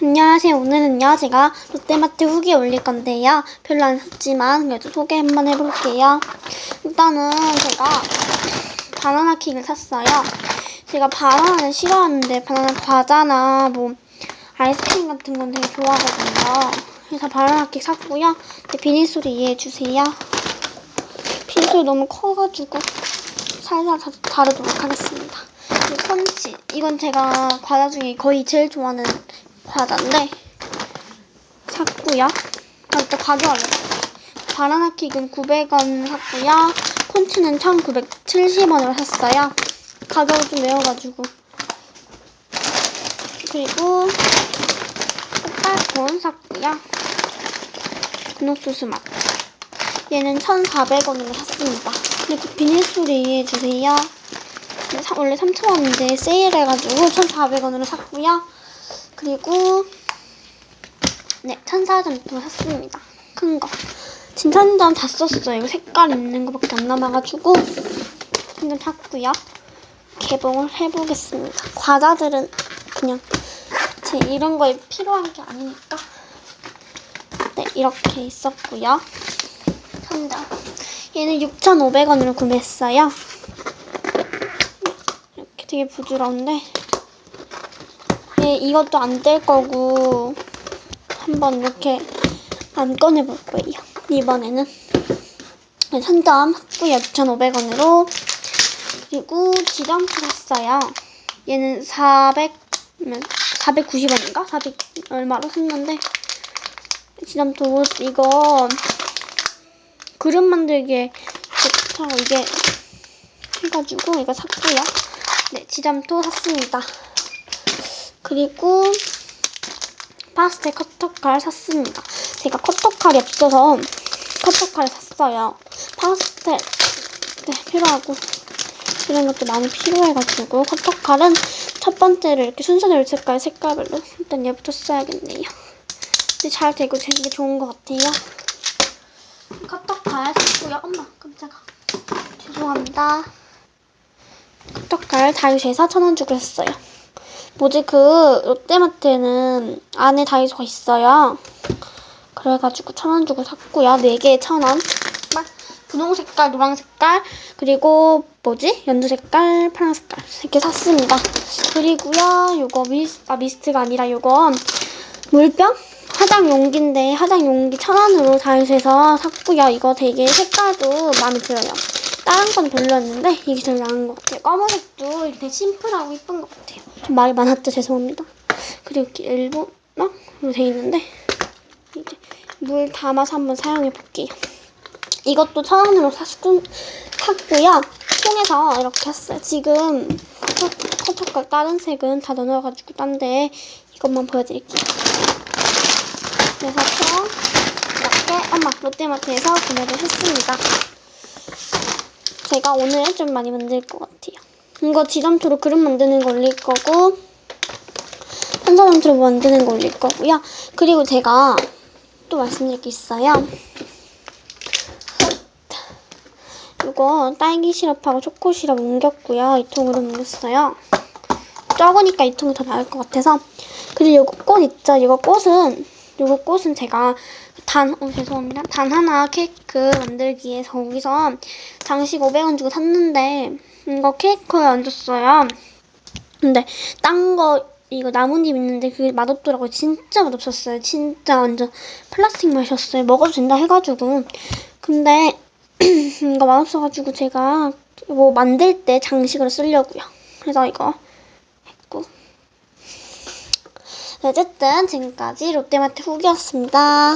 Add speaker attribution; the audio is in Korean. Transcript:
Speaker 1: 안녕하세요. 오늘은요, 제가 롯데마트 후기 올릴 건데요. 별로 안 샀지만, 그래도 소개 한번 해볼게요. 일단은 제가 바나나 킥을 샀어요. 제가 바나나는 싫어하는데, 바나나 과자나 뭐, 아이스크림 같은 건 되게 좋아하거든요. 그래서 바나나 킥 샀고요. 비닐 소리 이해해주세요. 비닐 소리 너무 커가지고, 살살 다, 다루도록 하겠습니다. 펀치. 이건 제가 과자 중에 거의 제일 좋아하는 과자인데 샀고요. 아, 일단 가져갈래. 바나나 킥은 900원 샀고요. 콘치는 1970원으로 샀어요. 가격을 좀 매워가지고. 그리고 꽃달콘 샀고요. 분홍소스 맛. 얘는 1,400원으로 샀습니다. 그리고 비닐 소리 이해해주세요. 근데 사- 원래 3,000원인데 세일해가지고 1,400원으로 샀고요. 그리고 네 천사점도 샀습니다. 큰 거. 진천점 다 썼어요. 색깔 있는 거밖에 안 남아가지고 한 점 샀고요. 개봉을 해보겠습니다. 과자들은 그냥 제 이런 거에 필요한 게 아니니까 네 이렇게 있었고요. 한 장. 얘는 6,500원으로 구매했어요. 이렇게 되게 부드러운데 네, 이것도 안뗄 거고 한번 이렇게 안 꺼내 볼 거예요. 이번에는 네, 3점 샀고요. 6,500원으로 그리고 지점프 샀어요. 얘는 400 490원인가? 400 얼마로 샀는데 지점토 이거 그릇 만들기에 좋다고 이게 해가지고 이거 샀고요. 네, 지점토 샀습니다. 그리고 파스텔 커터칼 샀습니다. 제가 커터칼이 없어서 커터칼을 샀어요. 파스텔 네, 필요하고 이런 것도 많이 필요해가지고 커터칼은 첫 번째를 이렇게 순서대로 색깔 색깔별로 일단 얘부터 써야겠네요. 근데 잘 되고 되는 게 좋은 것 같아요. 커터칼 샀고요. 엄마 깜짝아. 죄송합니다. 커터칼 다이소에서 천원 주고 샀어요. 뭐지 그 롯데마트에는 안에 다이소가 있어요. 그래가지고 천 원 주고 샀고요. 네 개에 천 원. 막 분홍 색깔, 노랑 색깔, 그리고 뭐지 연두 색깔, 파란 색깔 이렇게 샀습니다. 그리고요, 요거 미스 아 미스트가 아니라 요거 물병 화장 용기인데 화장 용기 천 원으로 다이소에서 샀고요. 이거 되게 색깔도 마음에 들어요. 다른 건 별로였는데 이게 제일 나은 것 같아요. 검은색도 이렇게 심플하고 이쁜 것 같아요. 좀 말이 많았죠. 죄송합니다. 그리고 이렇게 일본어로 돼 있는데 이제 물 담아서 한번 사용해 볼게요. 이것도 천 원으로 샀고, 샀고요. 통에서 이렇게 했어요. 지금 커터칼 다른 색은 다 넣어가지고 딴데 이것만 보여드릴게요. 그래서 총 이렇게 롯데마트에서 구매를 했습니다. 제가 오늘 좀 많이 만들 것 같아요. 이거 지점토로 그릇 만드는 거 올릴 거고 한자점토로 만드는 거 올릴 거고요. 그리고 제가 또 말씀드릴 게 있어요. 이거 딸기 시럽하고 초코 시럽 옮겼고요. 이 통으로 옮겼어요. 적으니까 이 통이 더 나을 것 같아서. 그리고 이거 꽃 있죠? 이거 꽃은 이거 꽃은 제가 단, 어, 죄송합니다. 단 하나 케이크 만들기에 거기서 장식 500원 주고 샀는데 이거 케이크에 얹었어요. 근데 딴 거 이거 나뭇잎 있는데 그게 맛없더라고요. 진짜 맛없었어요. 진짜 완전 플라스틱 맛이었어요. 먹어도 된다 해가지고. 근데 이거 맛없어가지고 제가 뭐 만들 때 장식으로 쓰려고요. 그래서 이거 했고. 어쨌든 지금까지 롯데마트 후기였습니다.